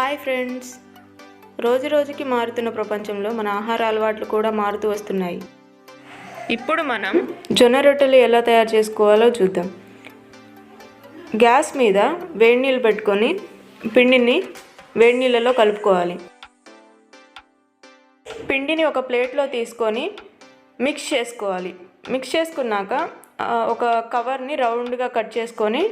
Hi friends. రోజు రోజుకి మారుతున్న ప్రపంచంలో మన ఆహార అలవాట్లు కూడా మారుతూ వస్తున్నాయి. ఇప్పుడు మనం జొన్న రొట్టెలు ఎలా తయారు చేసుకోవాలో చూద్దాం. గ్యాస్ మీద వేడి నీళ్ళు పెట్టుకొని పిండిని వేడి నీళ్ళలో కలుపుకోవాలి. పిండిని ఒక ప్లేట్లో తీసుకొని మిక్స్ చేసుకోవాలి. మిక్స్ చేసుకున్నాక ఒక కవర్ని రౌండ్గా కట్ చేసుకొని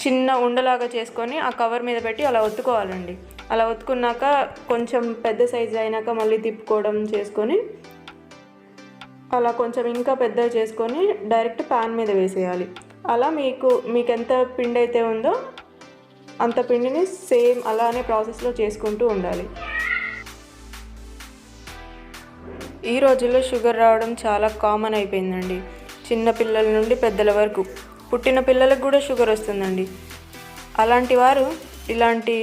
చిన్న ఉండలాగా చేసుకొని ఆ కవర్ మీద పెట్టి అలా ఒత్తుకోవాలండి. అలా ఒత్తుకున్నాక కొంచెం పెద్ద సైజు అయినాక మళ్ళీ తిప్పుకోవడం చేసుకొని అలా కొంచెం ఇంకా పెద్దగా చేసుకొని డైరెక్ట్ ప్యాన్ మీద వేసేయాలి. అలా మీకు మీకు ఎంత పిండి అయితే ఉందో అంత పిండిని సేమ్ అలానే ప్రాసెస్లో చేసుకుంటూ ఉండాలి. ఈ రోజుల్లో షుగర్ రావడం చాలా కామన్ అయిపోయిందండి. చిన్నపిల్లల నుండి పెద్దల వరకు. పుట్టిన పిల్లలకు కూడా షుగర్ వస్తుందండి. అలాంటి వారు ఇలాంటి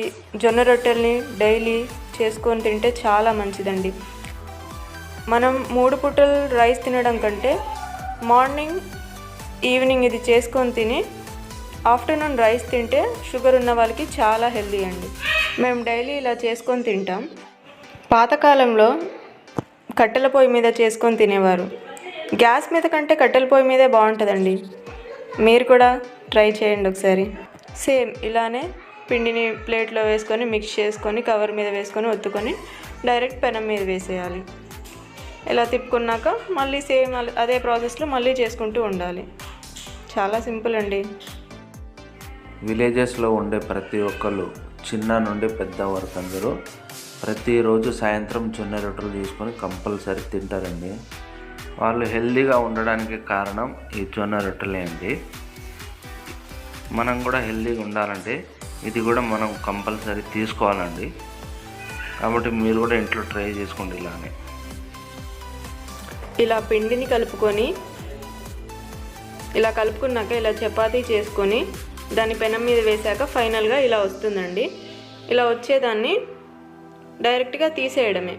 జొన్న రొట్టెల్ని డైలీ చేసుకొని తింటే చాలా మంచిదండి. మనం మూడు పూటలు రైస్ తినడం కంటే మార్నింగ్ ఈవినింగ్ ఇది చేసుకొని తిని ఆఫ్టర్నూన్ రైస్ తింటే షుగర్ ఉన్న వాళ్ళకి చాలా హెల్దీ అండి. మేము డైలీ ఇలా చేసుకొని తింటాం. పాతకాలంలో కట్టెల పొయ్యి మీద చేసుకొని తినేవారు. గ్యాస్ మీద కంటే కట్టెల పొయ్యి మీదే బాగుంటుందండి. మీరు కూడా ట్రై చేయండి ఒకసారి. సేమ్ ఇలానే పిండిని ప్లేట్లో వేసుకొని మిక్స్ చేసుకొని కవర్ మీద వేసుకొని ఒత్తుకొని డైరెక్ట్ పెనం మీద వేసేయాలి. ఇలా తిప్పుకున్నాక మళ్ళీ సేమ్ అదే ప్రాసెస్లో మళ్ళీ చేసుకుంటూ ఉండాలి. చాలా సింపుల్ అండి. విలేజెస్లో ఉండే ప్రతి ఒక్కళ్ళు చిన్న నుండి పెద్ద వరకు అందరూ ప్రతిరోజు సాయంత్రం జొన్న రొట్టెలు తీసుకొని కంపల్సరీ తింటారండి. వాళ్ళు హెల్దీగా ఉండడానికి కారణం ఈ జొన్న రొట్టెలే అండి. మనం కూడా హెల్దీగా ఉండాలంటే ఇది కూడా మనం కంపల్సరీ తీసుకోవాలండి. కాబట్టి మీరు కూడా ఇంట్లో ట్రై చేసుకోండి ఇలానే. ఇలా పిండిని కలుపుకొని ఇలా కలుపుకున్నాక ఇలా చపాతీ చేసుకొని దాని పెనం మీద వేశాక ఫైనల్గా ఇలా వస్తుందండి. ఇలా వచ్చేదాన్ని డైరెక్ట్గా తీసేయడమే.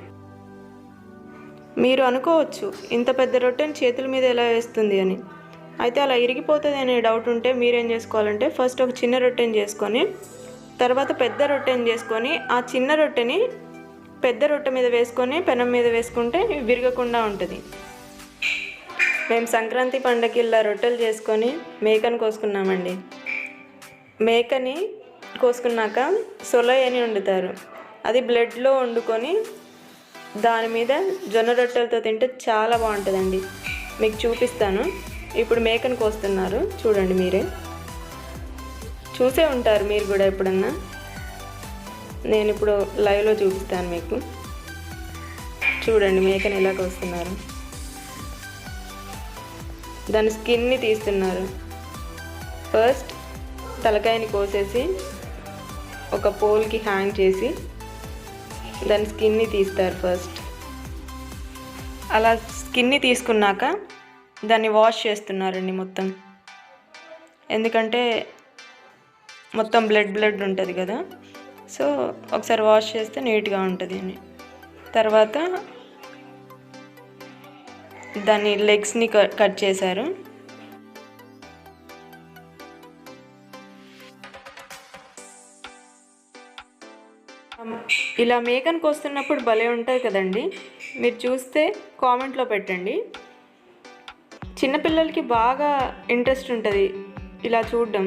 మీరు అనుకోవచ్చు ఇంత పెద్ద రొట్టెని చేతుల మీద ఎలా వేస్తుంది అని. అయితే అలా ఇరిగిపోతుంది అనే డౌట్ ఉంటే మీరేం చేసుకోవాలంటే ఫస్ట్ ఒక చిన్న రొట్టెని చేసుకొని తర్వాత పెద్ద రొట్టెని చేసుకొని ఆ చిన్న రొట్టెని పెద్ద రొట్టె మీద వేసుకొని పెనం మీద వేసుకుంటే విరగకుండా ఉంటుంది. మేము సంక్రాంతి పండగకి ఇలా రొట్టెలు చేసుకొని మేకను కోసుకున్నామండి. మేకని కోసుకున్నాక సొలై అని వండుతారు. అది బ్లడ్లో వండుకొని దాని మీద జొన్న రొట్టెలతో తింటే చాలా బాగుంటుందండి. మీకు చూపిస్తాను. ఇప్పుడు మేకను కోస్తున్నారు. చూడండి మీరే. చూసే ఉంటారు మీరు కూడా ఎప్పుడన్నా. నేను ఇప్పుడు లైవ్లో చూపిస్తాను మీకు. చూడండి మేకను ఎలా కోస్తున్నారు. దాని స్కిన్ని తీస్తున్నారు. ఫస్ట్ తలకాయని కోసేసి ఒక పోల్కి హ్యాంగ్ చేసి దాని స్కిన్ని తీస్తారు ఫస్ట్ అలా స్కిన్ని తీసుకున్నాక దాన్ని వాష్ చేస్తున్నారండి మొత్తం. ఎందుకంటే మొత్తం బ్లడ్ బ్లడ్ ఉంటుంది కదా. సో ఒకసారి వాష్ చేస్తే నీట్గా ఉంటుంది అని. తర్వాత దాని లెగ్స్ని కట్ చేశారు. Um, ఇలా మేకను కోస్తున్నప్పుడు భలే ఉంటుంది కదండి. మీరు చూస్తే కామెంట్లో పెట్టండి. చిన్నపిల్లలకి బాగా ఇంట్రెస్ట్ ఉంటుంది ఇలా చూడడం.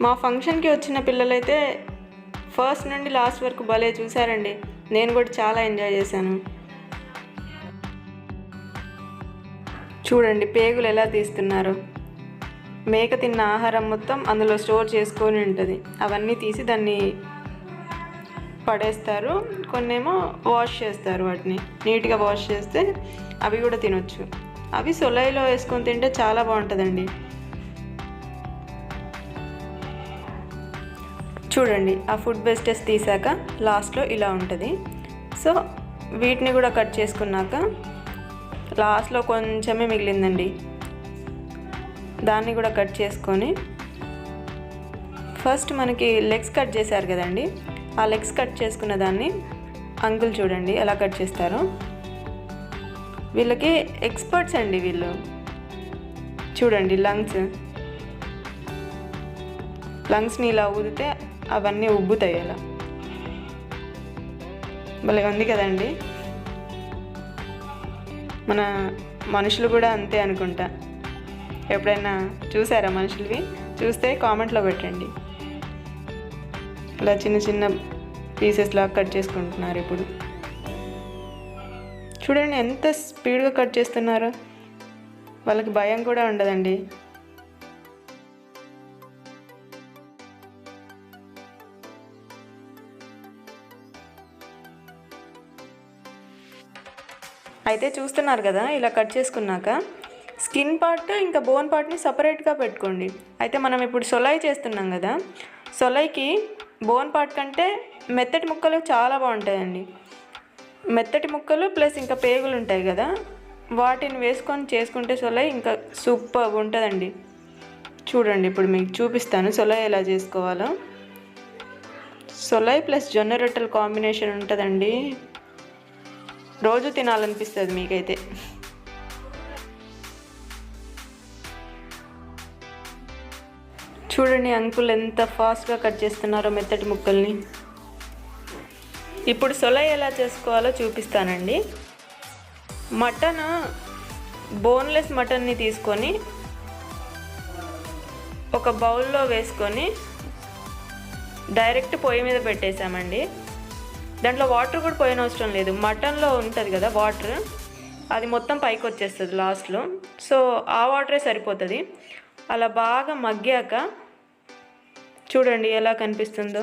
మా ఫంక్షన్కి వచ్చిన పిల్లలైతే ఫస్ట్ నుండి లాస్ట్ వరకు భలే చూసారండి. నేను కూడా చాలా ఎంజాయ్ చేశాను. చూడండి పేగులు ఎలా తీస్తున్నారు. మేక తిన్న ఆహారం మొత్తం అందులో స్టోర్ చేసుకొని ఉంటుంది. అవన్నీ తీసి దాన్ని పడేస్తారు. కొన్నేమో వాష్ చేస్తారు వాటిని. నీట్గా వాష్ చేస్తే అవి కూడా తినొచ్చు. అవి సొలైలో వేసుకొని తింటే చాలా బాగుంటుందండి. చూడండి ఆ ఫుడ్ వేస్టేజ్ తీసాక లాస్ట్లో ఇలా ఉంటుంది. సో వీటిని కూడా కట్ చేసుకున్నాక లాస్ట్లో కొంచెమే మిగిలిందండి. దాన్ని కూడా కట్ చేసుకొని ఫస్ట్ మనకి లెగ్స్ కట్ చేశారు కదండి ఆ లెగ్స్ కట్ చేసుకున్న దాన్ని అంకుల్ చూడండి ఎలా కట్ చేస్తారో. వీళ్ళకి ఎక్స్పర్ట్స్ అండి వీళ్ళు. చూడండి లంగ్స్. లంగ్స్ని ఇలా ఊదితే అవన్నీ ఉబ్బుతాయి అలా. భలే ఉంది కదండి. మన మనుషులు కూడా అంతే అనుకుంటా. ఎప్పుడైనా చూసారా మనుషులవి? చూస్తే కామెంట్లో పెట్టండి. ఇలా చిన్న చిన్న పీసెస్ కట్ చేసుకుంటున్నారు ఇప్పుడు. చూడండి ఎంత స్పీడ్గా కట్ చేస్తున్నారో. వాళ్ళకి భయం కూడా ఉండదండి. అయితే చూస్తున్నారు కదా ఇలా కట్ చేసుకున్నాక స్కిన్ పార్ట్ ఇంకా బోన్ పార్ట్ని సపరేట్గా పెట్టుకోండి. అయితే మనం ఇప్పుడు సొలై చేస్తున్నాం కదా సొలైకి బోన్ పార్ట్ కంటే మెత్తటి ముక్కలు చాలా బాగుంటాయండి. మెత్తటి ముక్కలు ప్లస్ ఇంకా పేగులు ఉంటాయి కదా వాటిని వేసుకొని చేసుకుంటే సొలై ఇంకా సూపర్ ఉంటుందండి. చూడండి ఇప్పుడు మీకు చూపిస్తాను సొలై ఎలా చేసుకోవాలో. సొలై ప్లస్ జొన్న రొట్టెల కాంబినేషన్ ఉంటుందండి. రోజు తినాలనిపిస్తుంది మీకైతే. చూడండి అంకుల్ ఎంత ఫాస్ట్గా కట్ చేస్తున్నారో మెత్తటి ముక్కల్ని. ఇప్పుడు సొలై ఎలా చేసుకోవాలో చూపిస్తానండి. మటన్ బోన్లెస్ మటన్ని తీసుకొని ఒక బౌల్లో వేసుకొని డైరెక్ట్ పొయ్యి మీద పెట్టేసామండి దాంట్లో వాటర్ కూడా పోయిన అవసరం లేదు. మటన్లో ఉంటుంది కదా వాటర్ అది మొత్తం పైకి వచ్చేస్తుంది లాస్ట్లో సో ఆ వాటరే సరిపోతుంది. అలా బాగా మగ్గాక చూడండి ఎలా కనిపిస్తుందో.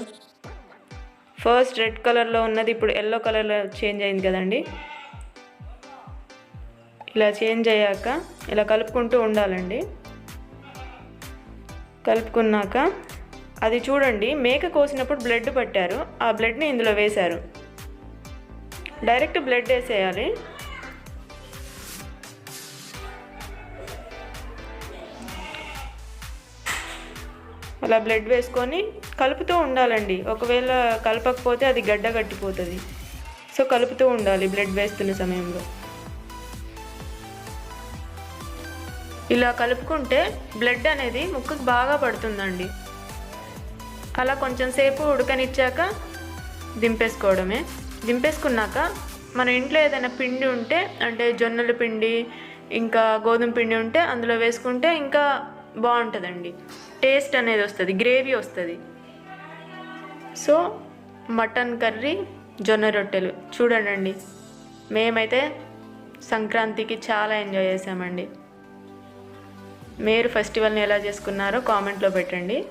ఫస్ట్ రెడ్ కలర్లో ఉన్నది ఇప్పుడు ఎల్లో కలర్లో చేంజ్ అయింది కదండి. ఇలా చేంజ్ అయ్యాక ఇలా కలుపుకుంటూ ఉండాలండి. కలుపుకున్నాక అది చూడండి మేక కోసినప్పుడు బ్లడ్ పట్టారు ఆ బ్లడ్ని ఇందులో వేశారు. డైరెక్ట్ బ్లడ్ వేసేయాలి. అలా బ్లడ్ వేసుకొని కలుపుతూ ఉండాలండి. ఒకవేళ కలపకపోతే అది గడ్డ కట్టిపోతుంది. సో కలుపుతూ ఉండాలి బ్లడ్ వేస్తున్న సమయంలో. ఇలా కలుపుకుంటే బ్లడ్ అనేది ముక్కుకు బాగా పడుతుందండి. అలా కొంచెం సేపు ఉడకనిచ్చాక దింపేసుకోవడమే. దింపేసుకున్నాక మన ఇంట్లో ఏదైనా పిండి ఉంటే అంటే జొన్నల పిండి ఇంకా గోధుమ పిండి ఉంటే అందులో వేసుకుంటే ఇంకా బాగుంటుందండి. టేస్ట్ అనేది వస్తుంది గ్రేవీ వస్తుంది. సో మటన్ కర్రీ జొన్న రొట్టెలు. చూడండి మేమైతే సంక్రాంతికి చాలా ఎంజాయ్ చేసామండి. మీరు ఫెస్టివల్ని ఎలా చేసుకున్నారో కామెంట్లో పెట్టండి.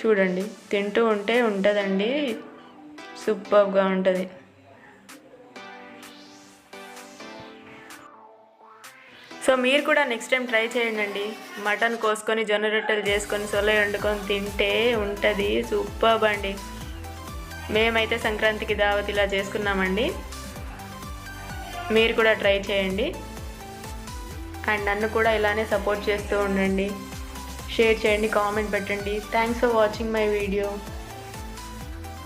చూడండి తింటూ ఉంటే ఉంటుందండి. సూపర్గా ఉంటుంది. సో మీరు కూడా నెక్స్ట్ టైం ట్రై చేయండి మటన్ కోసుకొని జొన్న రొట్టెలు చేసుకొని సొలై వండుకొని తింటే ఉంటుంది. సూపర్ అండి. మేమైతే సంక్రాంతికి దావత్ ఇలా చేసుకున్నామండి. మీరు కూడా ట్రై చేయండి. అండ్ నన్ను కూడా ఇలానే సపోర్ట్ చేస్తూ ఉండండి. షేర్ చేయండి కామెంట్ పెట్టండి. Thanks for watching my video